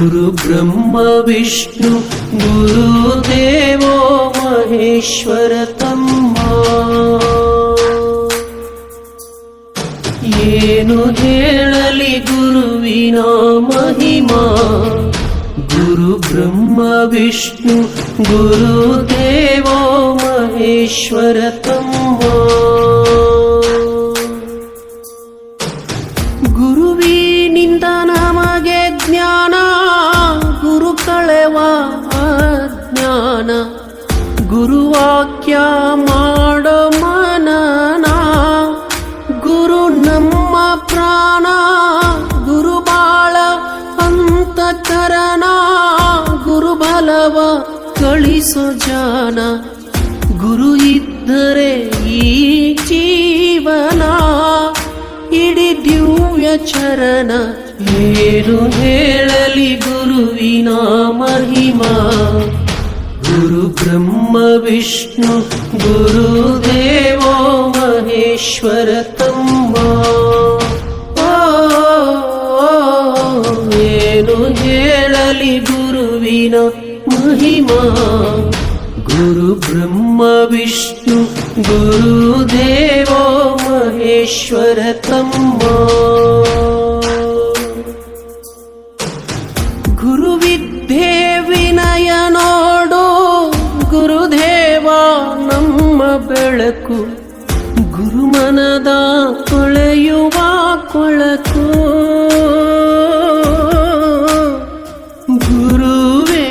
ಗುರು ಬ್ರಹ್ಮ ವಿಷ್ಣು ಗುರುದೇವೋ ಮಹೇಶ್ವರ ತಮ್ಮ ಏನು ಹೇಳಲಿ ಗುರುವಿನ ಮಹಿಮಾ ಗುರು ಬ್ರಹ್ಮ ವಿಷ್ಣು ಗುರುದೇವೋ ಮಹೇಶ್ವರ ತಮ್ಮ ಗುರುವಾಕ್ಯ ಮಾಡೋ ಮನನ. ಗುರು ನಮ್ಮ ಪ್ರಾಣ, ಗುರು ಬಾಳ ಅಂತಕರಣ ಗುರು ಬಲವ ಕಳಿಸೋ ಜಾನ. ಗುರು ಇದ್ದರೆ ಈ ಜೀವನ. ಇಡೀ ದಿವ್ಯ ಚರಣ ಏನು ಹೇಳಲಿ ಗುರುವಿನ ಮಹಿಮಾ. ಗುರು ಬ್ರಹ್ಮ ವಿಷ್ಣು ಗುರುದೇವೋ ಮಹೇಶ್ವರ ತಮ್ಮ ಓ, ಏನು ಹೇಳಲಿ ಗುರುವಿನ ಮಹಿಮಾ ಗುರು ಬ್ರಹ್ಮ ವಿಷ್ಣು ಗುರುದೇವೋ ಮಹೇಶ್ವರ ತಮ್ಮ ಬೆಳಕು ಗುರುಮನದ ಕೊಳೆಯುವ ಕೊಳಕು. ಗುರುವೇ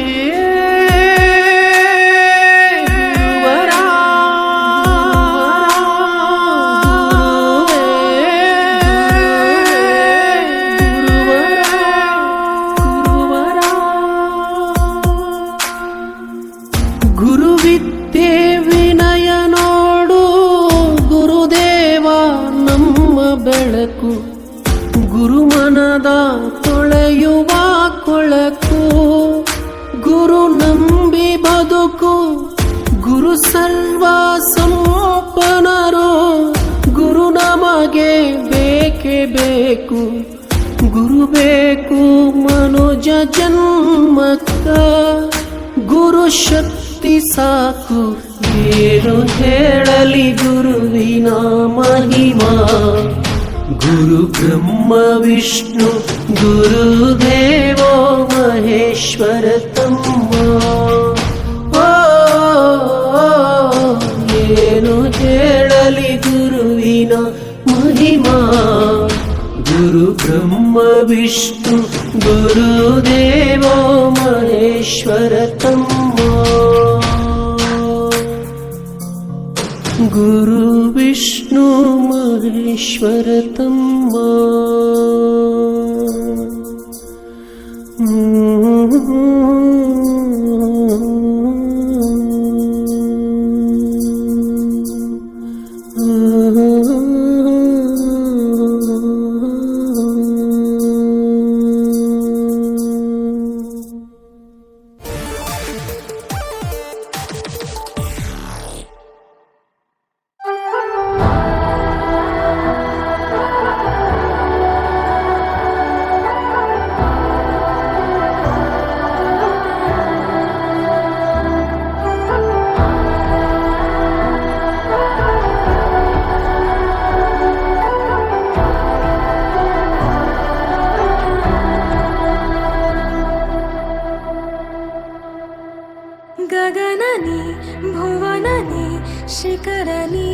ಗುರುವರ ಗುರುವಿದ್ಯೆ ನಂಬಿ ಬದುಕು. ಗುರು ಸರ್ವ ಸಂಪನರು ಗುರು ನಮಗೆ ಬೇಕೇ ಬೇಕು. ಗುರು ಬೇಕು ಮನುಜ ಜನ್ಮಕ್ಕ. ಗುರು ಶಕ್ತಿ ಸಾಕು. ಏನು ಹೇಳಲಿ ಗುರುವಿನ ಮಹಿಮಾ. ಗುರು ಬ್ರಹ್ಮ ವಿಷ್ಣು, ಗುರುದೇವೋ ಬ್ರಹ್ಮ ವಿಷ್ಣು ಗುರುದೇವೋ ಮಹೇಶ್ವರ ತಮ್ಮ ಗುರು భువనని భువనని శిఖరణీ